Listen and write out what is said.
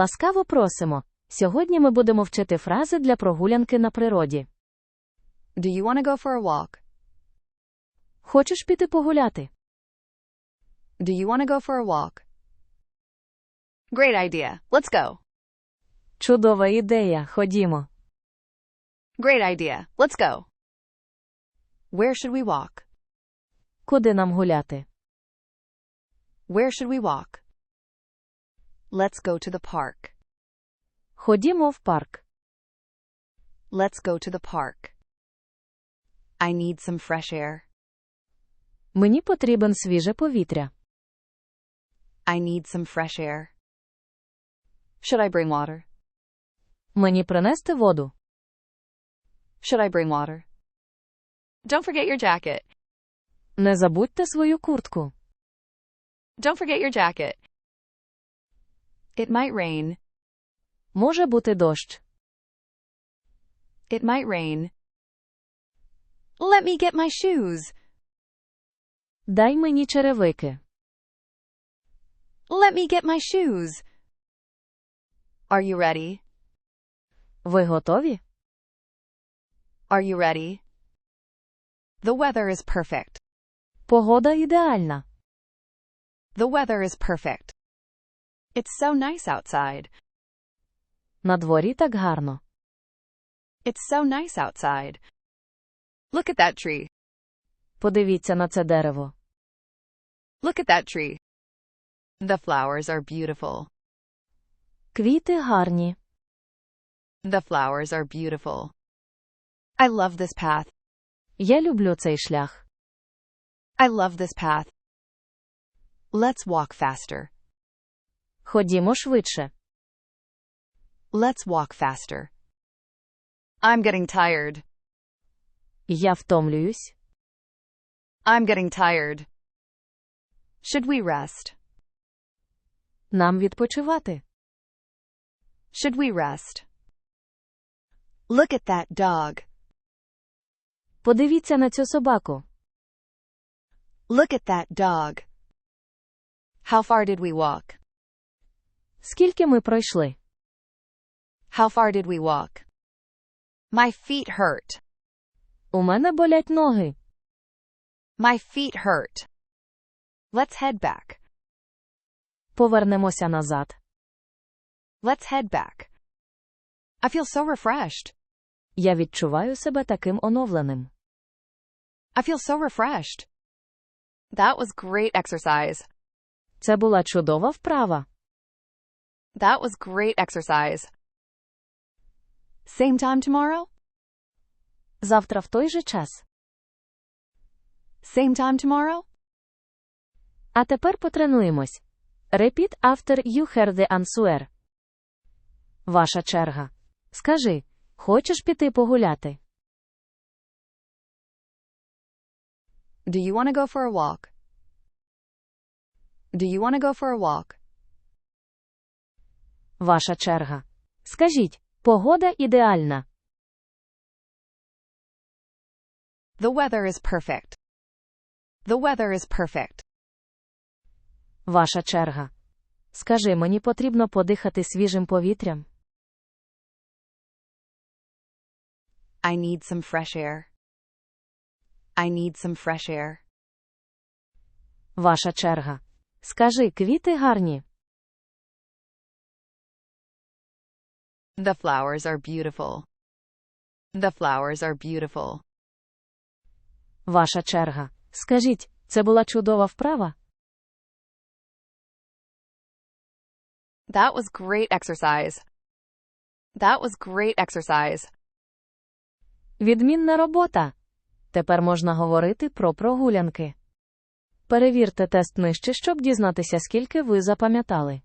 Ласкаво просимо. Сьогодні ми будемо вчити фрази для прогулянки на природі. Do you want to go for a walk? Хочеш піти погуляти? Do you want to go for a walk? Great idea. Let's go. Чудова ідея. Ходімо. Great idea. Let's go. Where should we walk? Куди нам гуляти? Where should we walk? Let's go to the park. Ходімо в парк. Let's go to the park. I need some fresh air. Мені потрібен свіже повітря. I need some fresh air. Should I bring water? Мені принести воду. Should I bring water? Don't forget your jacket. Не забудьте свою куртку. Don't forget your jacket. It might rain. Може бути дощ. It might rain. Let me get my shoes. Дай мені черевики. Let me get my shoes. Are you ready? Ви готові? Are you ready? The weather is perfect. Погода ідеальна. The weather is perfect. It's so nice outside. На дворі так гарно. It's so nice outside. Look at that tree. Подивіться на це дерево. Look at that tree. The flowers are beautiful. Квіти гарні. The flowers are beautiful. I love this path. Я люблю цей шлях. I love this path. Let's walk faster. Ходімо швидше. Let's walk faster. I'm getting tired. Я втомлююсь. I'm getting tired. Should we rest? Нам відпочивати. Should we rest? Look at that dog. Подивіться на цю собаку. Look at that dog. How far did we walk? Скільки ми пройшли? How far did we walk? My feet hurt. У мене болять ноги. My feet hurt. Let's head back. Повернемося назад. Let's head back. I feel so refreshed. Я відчуваю себе таким оновленим. I feel so refreshed. That was great exercise. Це була чудова вправа. That was great exercise. Same time tomorrow? Завтра в той же час. Same time tomorrow? А тепер потренуємось. Repeat after you hear the answer. Ваша черга. Скажи, хочеш піти погуляти? Do you want to go for a walk? Do you want to go for a walk? Ваша черга. Скажіть, погода ідеальна. The weather is perfect. The weather is perfect. Ваша черга. Скажи, мені потрібно подихати свіжим повітрям. I need some fresh air. I need some fresh air. Ваша черга. Скажи, квіти гарні. The flowers are beautiful. The flowers are beautiful. Ваша черга. Скажіть, це була чудова вправа? That was great exercise. That was great exercise. Відмінна робота. Тепер можна говорити про прогулянки. Перевірте тест нижче, щоб дізнатися, скільки ви запам'ятали.